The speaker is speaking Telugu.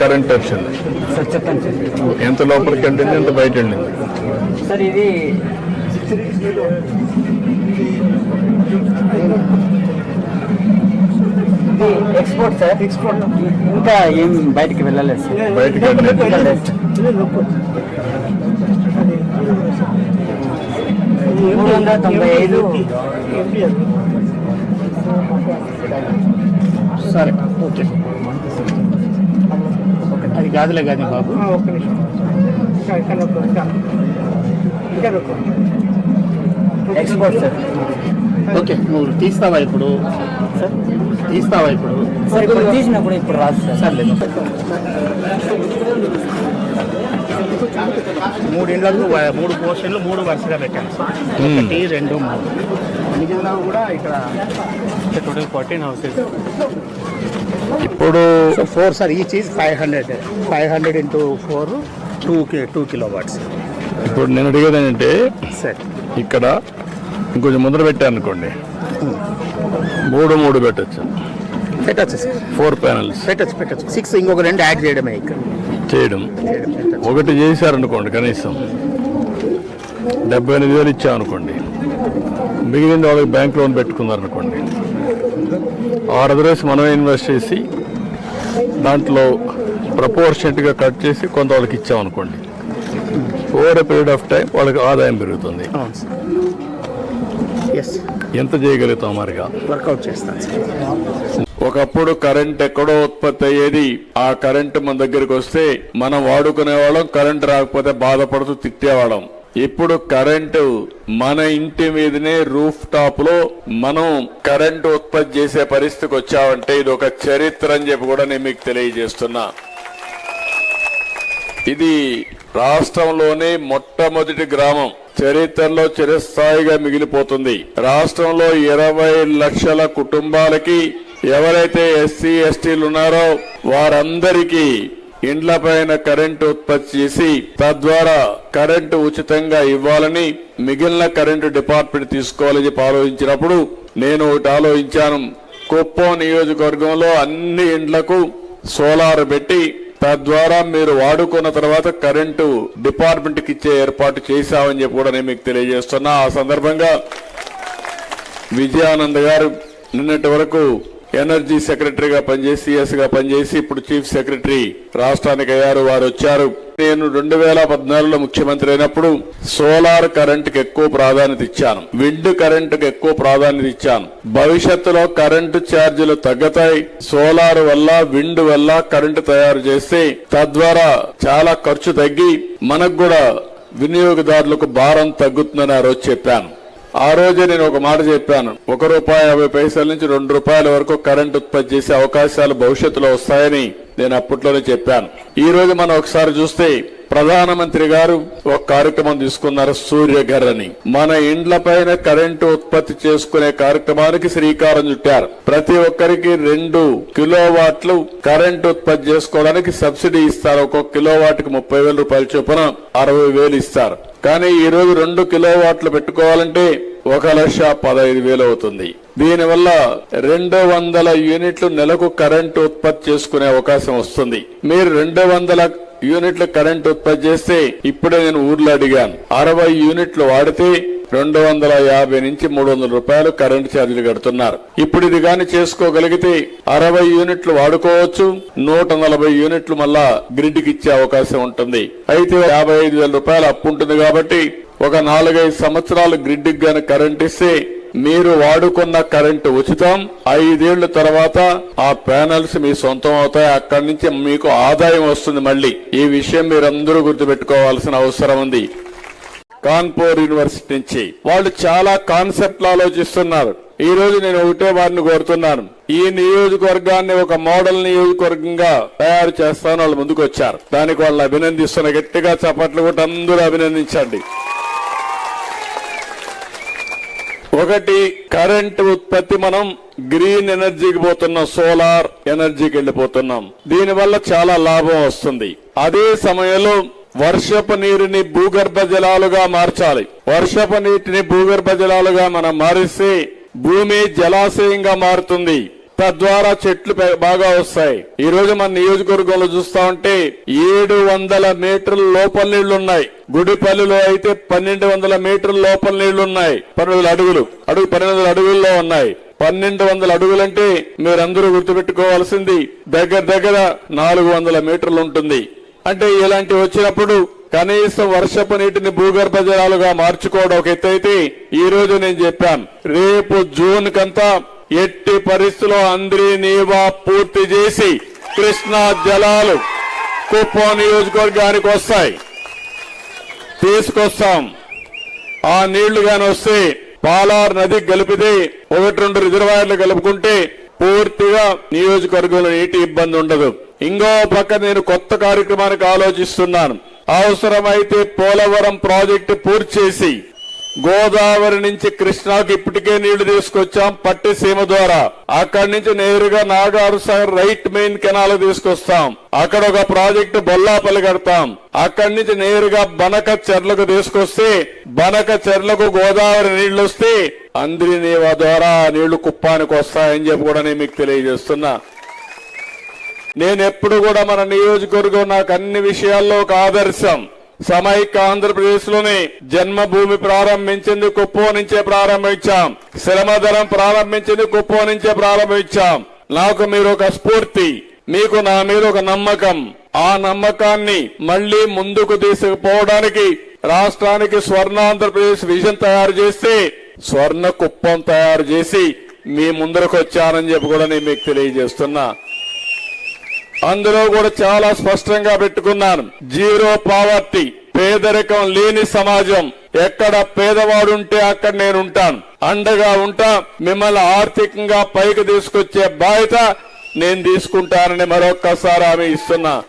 కరెంట్ వచ్చింది సార్ చెప్పండి సార్. ఎంత లోపలికి వెళ్ళింది ఎంత బయట వెళ్ళింది? సార్ ఇది ఎక్స్పోర్ట్ సార్. ఎక్స్పోర్ట్. ఇంకా ఏం బయటికి వెళ్ళలేదు సార్. బయటికి వెళ్ళలేదు. మూడు వందల తొంభై ఐదు. సరే ఓకే. అది కాదులే కానీ బాబు. ఒక్క నిమిషం. ఎక్స్పోర్ట్ సార్ ఓకే నువ్వు తీస్తావా ఇప్పుడు? సార్ తీస్తావా ఇప్పుడు? సార్ ఇప్పుడు తీసినప్పుడు ఇప్పుడు రాదు సార్ సర్లే. మూడు ఇండ్లకు మూడు పోర్షన్లు మూడు వరుసగా పెట్టాను సార్. ఒకటి రెండు మూడు. మిగిలినవి కూడా ఇక్కడ టోటల్ ఫార్టీన్ హౌసెస్ ఇప్పుడు ఫోర్ సార్ ఈ cheese five hundred five hundred into four two two kilowatts ఇప్పుడు నేను అడిగేది ఏంటంటే సార్ ఇక్కడ ఇంకొంచెం ముందర పెట్టాను అనుకోండి. మూడు మూడు పెట్టచ్చు. పెట్టచ్చు సార్ ఫోర్ ప్యానల్స్ పెట్టచ్చు పెట్టచ్చు. సిక్స్ ఇంకొక రెండు యాడ్ చేయడమే ఇక్కడ. చేయడం. ఒకటి చేశారనుకోండి కనీసం. డెబ్బై ఎనిమిది వేలు ఇచ్చామనుకోండి. మిగిలింది వాళ్ళకి బ్యాంక్ లోన్ పెట్టుకున్నారనుకోండి. ఆరు అదర్వేస్ మనమే ఇన్వెస్ట్ చేసి దాంట్లో ప్రపోర్షనట్గా కట్ చేసి కొంత వాళ్ళకి ఇచ్చామనుకోండి. Over a period of time వాళ్ళకి ఆదాయం పెరుగుతుంది. ఎస్ ఎంత చేయగలుగుతాం మరిగా వర్కౌట్ చేస్తాను సార్ ఒకప్పుడు కరెంట్ ఎక్కడో ఉత్పత్తి అయ్యేది ఆ కరెంట్ మన దగ్గరికి వస్తే మనం వాడుకునే వాళ్ళం కరెంట్ రాకపోతే బాధపడుతూ తిట్టేవాళ్ళం. ఇప్పుడు కరెంటు మన ఇంటి మీదనే రూఫ్ టాప్లో మనం కరెంటు ఉత్పత్తి చేసే పరిస్థితికి వచ్చామంటే ఇది ఒక చరిత్ర అని చెప్పి కూడా నేను మీకు తెలియజేస్తున్నా. ఇది రాష్ట్రంలోనే మొట్టమొదటి గ్రామం. చరిత్రలో చిరస్థాయిగా మిగిలిపోతుంది. రాష్ట్రంలో ఇరవై లక్షల కుటుంబాలకి ఎవరైతే ఎస్సీ ఎస్టీలు ఉన్నారో వారందరికీ ఇండ్ల పైన కరెంటు ఉత్పత్తి చేసి తద్వారా కరెంటు ఉచితంగా ఇవ్వాలని మిగిలిన కరెంటు డిపార్ట్మెంట్ తీసుకోవాలని చెప్పి ఆలోచించినప్పుడు నేను ఒకటి ఆలోచించాను. కుప్పం నియోజకవర్గంలో అన్ని ఇండ్లకు సోలార్ పెట్టి తద్వారా మీరు వాడుకున్న తర్వాత కరెంటు డిపార్ట్మెంట్కి ఇచ్చే ఏర్పాటు చేశామని చెప్పి కూడా నేను మీకు తెలియజేస్తున్నా. ఆ సందర్భంగా విజయానంద్ గారు నిన్నటి వరకు ఎనర్జీ సెక్రటరీగా పనిచేసి ఎస్గా పనిచేసి ఇప్పుడు చీఫ్ సెక్రటరీ రాష్ట్రానికి అయ్యారు వారు వచ్చారు. నేను రెండు వేల పద్నాలుగులో ముఖ్యమంత్రి అయినప్పుడు సోలార్ కరెంటుకి ఎక్కువ ప్రాధాన్యత ఇచ్చాను. విండ్ కరెంటుకి ఎక్కువ ప్రాధాన్యత ఇచ్చాను. భవిష్యత్తులో కరెంటు ఛార్జీలు తగ్గుతాయి. సోలార్ వల్ల విండ్ వల్ల కరెంటు తయారు చేస్తే తద్వారా చాలా ఖర్చు తగ్గి మనకు కూడా వినియోగదారులకు భారం తగ్గుతుందని ఆ రోజు చెప్పాను. ఆ రోజే నేను ఒక మాట చెప్పాను. ఒక రూపాయి యాభై పైసల నుంచి రెండు రూపాయల వరకు కరెంట్ ఉత్పత్తి చేసే అవకాశాలు భవిష్యత్తులో వస్తాయని నేను అప్పట్లోనే చెప్పాను. ఈరోజు మనం ఒకసారి చూస్తే ప్రధానమంత్రి గారు ఒక కార్యక్రమం తీసుకున్నారు సూర్యఘర్ అని మన ఇండ్ల పైన కరెంటు ఉత్పత్తి చేసుకునే కార్యక్రమానికి శ్రీకారం చుట్టారు. ప్రతి ఒక్కరికి రెండు కిలోవాట్లు కరెంటు ఉత్పత్తి చేసుకోవడానికి సబ్సిడీ ఇస్తారు. ఒక్కొక్క కిలోవాట్కి ముప్పై వేల రూపాయల చొప్పున అరవై వేలు ఇస్తారు. కానీ ఈ రోజు రెండు కిలోవాట్లు పెట్టుకోవాలంటే ఒక లక్ష పదహైదు వేలు అవుతుంది. దీనివల్ల రెండు వందల యూనిట్లు నెలకు కరెంటు ఉత్పత్తి చేసుకునే అవకాశం వస్తుంది. మీరు రెండు వందల యూనిట్లు కరెంట్ ఉత్పత్తి చేస్తే ఇప్పుడే నేను ఊర్లో అడిగాను. అరవై యూనిట్లు వాడితే రెండు వందల యాభై నుంచి మూడు వందల రూపాయలు కరెంట్ ఛార్జీలు కడుతున్నారు. ఇప్పుడు ఇది గాని చేసుకోగలిగితే అరవై యూనిట్లు వాడుకోవచ్చు. నూట నలభై యూనిట్లు మళ్ళా గ్రిడ్కి ఇచ్చే అవకాశం ఉంటుంది. అయితే యాభై ఐదు వేల రూపాయలు అప్పు ఉంటుంది కాబట్టి ఒక నాలుగైదు సంవత్సరాలు గ్రిడ్కి గాని కరెంట్ ఇస్తే మీరు వాడుకున్న కరెంటు ఉచితం. ఐదేళ్ళ తర్వాత ఆ ప్యానల్స్ మీ సొంతం అవుతాయి. అక్కడి నుంచి మీకు ఆదాయం వస్తుంది మళ్ళీ. ఈ విషయం మీరందరూ గుర్తుపెట్టుకోవాల్సిన అవసరం ఉంది. కాన్పూర్ యూనివర్సిటీ నుంచి. వాళ్ళు చాలా కాన్సెప్ట్లు ఆలోచిస్తున్నారు. ఈ రోజు నేను ఒకటే వారిని కోరుతున్నాను. ఈ నియోజకవర్గాన్ని ఒక మోడల్ నియోజకవర్గంగా తయారు చేస్తాను వాళ్ళు ముందుకు వచ్చారు దానికి వాళ్ళని అభినందిస్తున్న గట్టిగా చప్పట్లు కూడా అందరూ అభినందించండి. ఒకటి కరెంట్ ఉత్పత్తి మనం గ్రీన్ ఎనర్జీకి పోతున్నాం సోలార్ ఎనర్జీకి వెళ్ళిపోతున్నాం. దీనివల్ల చాలా లాభం వస్తుంది. అదే సమయంలో వర్షపు నీరుని భూగర్భ జలాలుగా మార్చాలి. వర్షపు నీటిని భూగర్భ జలాలుగా మనం మారిస్తే భూమి జలాశయంగా మారుతుంది. తద్వారా చెట్లు బాగా వస్తాయి. ఈ రోజు మన నియోజకవర్గంలో చూస్తా ఉంటే ఏడు వందల మీటర్ల లోపల నీళ్ళు ఉన్నాయి గుడిపల్లిలో అయితే పన్నెండు వందల మీటర్ల లోపల నీళ్ళు ఉన్నాయి పన్నెండు అడుగులు. అడుగు పన్నెండు వందల అడుగుల్లో ఉన్నాయి. పన్నెండు వందల అడుగులంటే మీరందరూ గుర్తుపెట్టుకోవాల్సింది దగ్గర దగ్గర నాలుగు వందల మీటర్లు ఉంటుంది. అంటే ఇలాంటి వచ్చినప్పుడు కనీసం వర్షపు నీటిని భూగర్భ జలాలుగా మార్చుకోవడం ఒక ఎత్తు అయితే ఈ రోజు నేను చెప్పాను. రేపు జూన్ కంతా ఎట్టి పరిస్థితుల్లో అందరి నీవా పూర్తి చేసి కృష్ణా జలాలు కుప్పం నియోజకవర్గానికి వస్తాయి. తీసుకొస్తాం. ఆ నీళ్ళు గాని వస్తే పాలార్ నది కలిపితే ఒకటి రెండు రిజర్వాయర్లు కలుపుకుంటే పూర్తిగా నియోజకవర్గంలో నీటి ఇబ్బంది ఉండదు. ఇంకో పక్క నేను కొత్త కార్యక్రమానికి ఆలోచిస్తున్నాను. అవసరమైతే పోలవరం ప్రాజెక్టు పూర్తి చేసి గోదావరి నుంచి కృష్ణాకి ఇప్పటికే నీళ్ళు తీసుకొచ్చాం పట్టిసీమ ద్వారా. అక్కడి నుంచి నేరుగా నాగారు సాగర్ రైట్ మెయిన్ కెనాల్ తీసుకొస్తాం. అక్కడ ఒక ప్రాజెక్టు బొల్లాపల్లి కడతాం. అక్కడి నుంచి నేరుగా బనక చెర్లకు తీసుకొస్తే బనక చెర్లకు గోదావరి నీళ్ళు వస్తే అందరి ద్వారా నీళ్ళు కుప్పానికి వస్తాయని చెప్పి కూడా నేను మీకు తెలియజేస్తున్నా. నేను ఎప్పుడు కూడా మన నియోజకవర్గం నాకు అన్ని విషయాల్లో ఒక ఆదర్శం. సమైక్య ఆంధ్రప్రదేశ్లోని జన్మభూమి ప్రారంభించింది కుప్పం నుంచే ప్రారంభించాం. శ్రమధనం ప్రారంభించింది కుప్పం నుంచే ప్రారంభించాం. నాకు మీరు ఒక స్ఫూర్తి మీకు నా మీద ఒక నమ్మకం. ఆ నమ్మకాన్ని మళ్ళీ ముందుకు తీసుకుపోవడానికి రాష్ట్రానికి స్వర్ణ ఆంధ్రప్రదేశ్ విజన్ తయారు చేస్తే స్వర్ణ కుప్పం తయారు చేసి మీ ముందరకు వచ్చానని చెప్పి కూడా నేను మీకు తెలియజేస్తున్నా. అందులో కూడా చాలా స్పష్టంగా పెట్టుకున్నాను. జీరో పావర్టీ పేదరికం లేని సమాజం. ఎక్కడ పేదవాడుంటే అక్కడ నేను ఉంటాను. అండగా ఉంటా మిమ్మల్ని ఆర్థికంగా పైకి తీసుకొచ్చే బాధ్యత నేను తీసుకుంటానని మరొక్కసారి ఆమె ఇస్తున్నా.